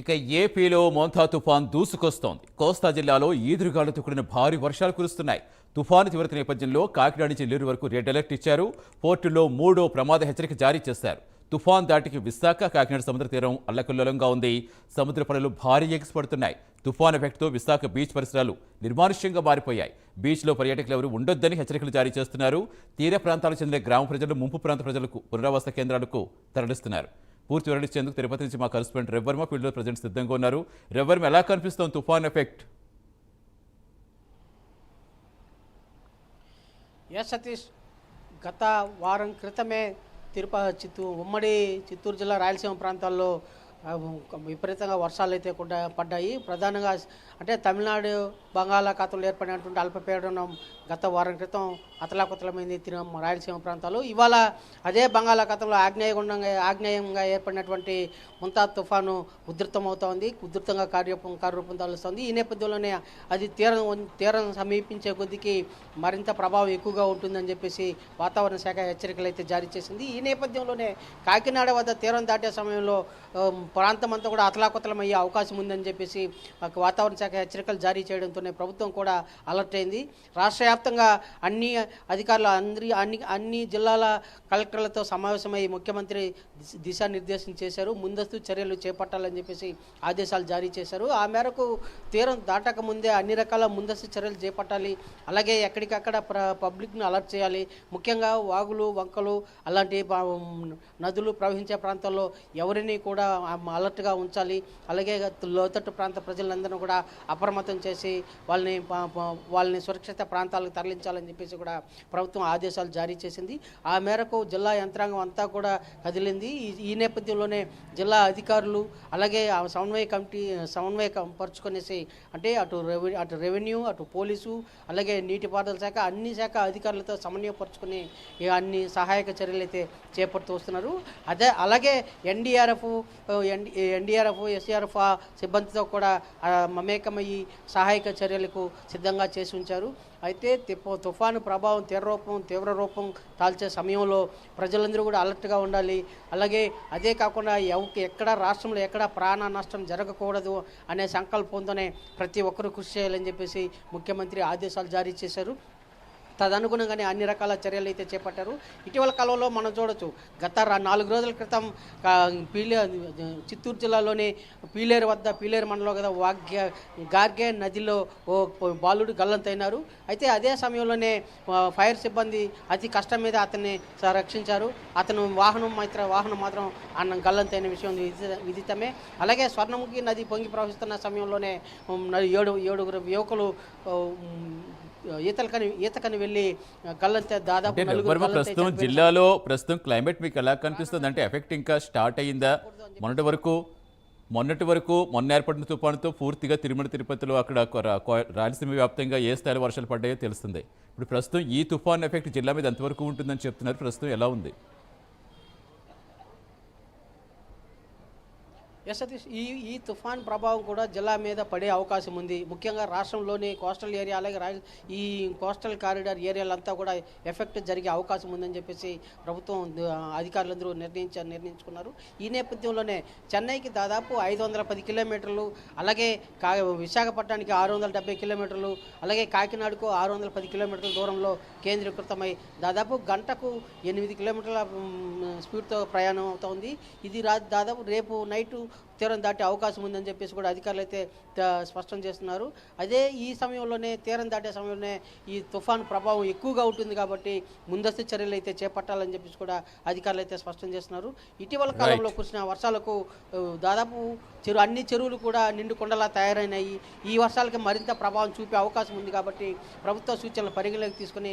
ఇక ఏపీలో మోంతా తుఫాన్ దూసుకొస్తోంది. కోస్తా జిల్లాలో ఈదురుగాలులతో కూడిన భారీ వర్షాలు కురుస్తున్నాయి. తుఫాను తీవ్రత నేపథ్యంలో కాకినాడ నుంచి నెల్లూరు వరకు రెడ్ అలర్ట్ ఇచ్చారు. పోర్టులో మూడో ప్రమాద హెచ్చరిక జారీ చేశారు. తుఫాన్ దాటికి విశాఖ కాకినాడ సముద్ర తీరం అల్లకల్లోలంగా ఉంది. సముద్ర పనులు భారీ ఎగిసిపడుతున్నాయి. తుఫాన్ ఎఫెక్ట్తో విశాఖ బీచ్ పరిసరాలు నిర్మానుష్యంగా మారిపోయాయి. బీచ్లో పర్యాటకులు ఎవరు ఉండొద్దని హెచ్చరికలు జారీ చేస్తున్నారు. తీర ప్రాంతాలకు చెందిన గ్రామ ప్రజలు ముంపు ప్రాంత ప్రజలకు పునరావాస కేంద్రాలకు తరలిస్తున్నారు. పూర్తి వివరించేందుకు తిరుపతి నుంచి మా కరెస్పాండెంట్ రెవ్వర్మ ఫీల్డ్లో ప్రజెంట్ సిద్ధంగా ఉన్నారు. రెవ్వర్మ ఎలా కనిపిస్తుంది తుఫాన్ ఎఫెక్ట్? ఎస్ సతీష్ గత వారం క్రితమే తిరుపతి చిత్తూరు ఉమ్మడి చిత్తూరు జిల్లా రాయలసీమ ప్రాంతాల్లో విపరీతంగా వర్షాలు అయితే కూడా పడ్డాయి. ప్రధానంగా అంటే తమిళనాడు బంగాళాఖాతంలో ఏర్పడినటువంటి అల్పపీడనం గత వారం క్రితం అతలాకుతలమైంది తిరు రాయలసీమ ప్రాంతాలు. ఇవాళ అదే బంగాళాఖాతంలో ఆగ్నేయగుండంగా ఆగ్నేయంగా ఏర్పడినటువంటి ముంతా తుఫాను ఉధృతమవుతోంది ఉధృతంగా కార్యరూపం కార్యరూపం తలుస్తోంది ఈ నేపథ్యంలోనే అది తీరం తీరం సమీపించే కొద్దికి మరింత ప్రభావం ఎక్కువగా ఉంటుందని చెప్పేసి వాతావరణ శాఖ హెచ్చరికలు అయితే జారీ చేసింది. ఈ నేపథ్యంలోనే కాకినాడ వద్ద తీరం దాటే సమయంలో ప్రాంతం అంతా కూడా అతలాకుతలం అయ్యే అవకాశం ఉందని చెప్పేసి వాతావరణ శాఖ హెచ్చరికలు జారీ చేయడంతోనే ప్రభుత్వం కూడా అలర్ట్ అయింది. రాష్ట్ర వ్యాప్తంగా అన్ని అధికారులు అందరి అన్ని అన్ని జిల్లాల కలెక్టర్లతో సమావేశమై ముఖ్యమంత్రి దిశానిర్దేశం చేశారు ముందస్తు చర్యలు చేపట్టాలని చెప్పేసి ఆదేశాలు జారీ చేశారు. ఆ మేరకు తీరం దాటక ముందే అన్ని రకాల ముందస్తు చర్యలు చేపట్టాలి అలాగే ఎక్కడికక్కడ ప్ర పబ్లిక్ను అలర్ట్ చేయాలి. ముఖ్యంగా వాగులు వంకలు అలాంటి నదులు ప్రవహించే ప్రాంతాల్లో ఎవరిని కూడా అలర్ట్గా ఉంచాలి. అలాగే లోతట్టు ప్రాంత ప్రజలందరినీ కూడా అప్రమత్తం చేసి వాళ్ళని వాళ్ళని సురక్షిత ప్రాంతాలకు తరలించాలని చెప్పేసి కూడా ప్రభుత్వం ఆదేశాలు జారీ చేసింది. ఆ మేరకు జిల్లా యంత్రాంగం అంతా కూడా కదిలింది. ఈ- ఈ నేపథ్యంలోనే జిల్లా అధికారులు అలాగే ఆ సమన్వయ కమిటీ సమన్వయ పరుచుకునేసి అంటే అటు రెవె అటు రెవెన్యూ అటు పోలీసు అలాగే నీటిపారుదల శాఖ అన్ని శాఖ అధికారులతో సమన్వయపరుచుకుని అన్ని సహాయక చర్యలు అయితే చేపడుతూ వస్తున్నారు. అదే అలాగే ఎన్డీఆర్ఎఫ్ ఎన్డీఆర్ఎఫ్ ఎస్ఆర్ఎఫ్ సిబ్బందితో కూడా మమేకమయ్యి సహాయక చర్యలకు సిద్ధంగా చేసి ఉంచారు. అయితే తిప్ప- తుఫాను ప్రభావం తీవ్ర రూపం తీవ్ర రూపం తాల్చే సమయంలో ప్రజలందరూ కూడా అలర్ట్గా ఉండాలి అలాగే అదే కాకుండా ఎవరికి ఎక్కడ రాష్ట్రంలో ఎక్కడ ప్రాణ నష్టం జరగకూడదు అనే సంకల్పంతోనే ప్రతి ఒక్కరూ కృషి చేయాలని చెప్పేసి ముఖ్యమంత్రి ఆదేశాలు జారీ చేశారు. తదనుగుణంగానే అన్ని రకాల చర్యలు అయితే చేపట్టారు. ఇటీవల కాలంలో మనం చూడొచ్చు గత నాలుగు రోజుల క్రితం పీలే చిత్తూరు జిల్లాలోని పీలేరు వద్ద పీలేరు మండలం కదా వాగ్య గార్గే నదిలో ఓ బాలుడు గల్లంతైనారు. అయితే అదే సమయంలోనే ఫైర్ సిబ్బంది అతి కష్టం మీద అతన్ని రక్షించారు అతను వాహనం మాత్రం వాహనం మాత్రం అన్న గల్లంతైన విషయం విదితమే. అలాగే స్వర్ణముఖి నది పొంగి ప్రవహిస్తున్న సమయంలోనే ఏడు ఏడుగురు యువకులు ఈతలకని ఈతకని వెళ్ళి గల్లంతే దాదాపు ప్రస్తుతం జిల్లాలో ప్రస్తుతం క్లైమేట్ మీకు ఎలా కనిపిస్తుంది అంటే ఎఫెక్ట్ ఇంకా స్టార్ట్ అయ్యిందా? మొన్నటి వరకు మొన్నటి వరకు మొన్న ఏర్పడిన తుఫానుతో పూర్తిగా తిరుమల తిరుపతిలో అక్కడ రాయలసీమ వ్యాప్తంగా ఏ స్థాయిలో వర్షాలు పడ్డాయో తెలుస్తుంది. ఇప్పుడు ప్రస్తుతం ఈ తుఫాన్ ఎఫెక్ట్ జిల్లా మీద ఎంతవరకు ఉంటుందని చెప్తున్నారు? ప్రస్తుతం ఎలా ఉంది? ఎస్ సతీష్ ఈ ఈ తుఫాన్ ప్రభావం కూడా జిల్లా మీద పడే అవకాశం ఉంది. ముఖ్యంగా రాష్ట్రంలోని కోస్టల్ ఏరియా అలాగే రాయల్ ఈ కోస్టల్ కారిడార్ ఏరియాలంతా కూడా ఎఫెక్ట్ జరిగే అవకాశం ఉందని చెప్పేసి ప్రభుత్వం అధికారులందరూ నిర్ణయించారు నిర్ణయించుకున్నారు. ఈ నేపథ్యంలోనే చెన్నైకి దాదాపు ఐదు వందల పది కిలోమీటర్లు అలాగే కా విశాఖపట్నానికి ఆరు వందల డెబ్బై కిలోమీటర్లు అలాగే కాకినాడకు ఆరు వందల పది కిలోమీటర్ల దూరంలో కేంద్రీకృతమై దాదాపు గంటకు ఎనిమిది కిలోమీటర్ల స్పీడ్తో ప్రయాణం అవుతోంది ఇది రా దాదాపు రేపు నైటు తీరం దాటే అవకాశం ఉందని చెప్పేసి కూడా అధికారులు అయితే స్పష్టం చేస్తున్నారు. అదే ఈ సమయంలోనే తీరం దాటే సమయంలోనే ఈ తుఫాను ప్రభావం ఎక్కువగా ఉంటుంది కాబట్టి ముందస్తు చర్యలు అయితే చేపట్టాలని చెప్పేసి కూడా అధికారులు అయితే స్పష్టం చేస్తున్నారు. ఇటీవల కాలంలో కురిసిన వర్షాలకు దాదాపు చెరు అన్ని చెరువులు కూడా నిండు కొండలా తయారైనాయి. ఈ వర్షాలకి మరింత ప్రభావం చూపే అవకాశం ఉంది కాబట్టి ప్రభుత్వ సూచనలు పరిగణలోకి తీసుకుని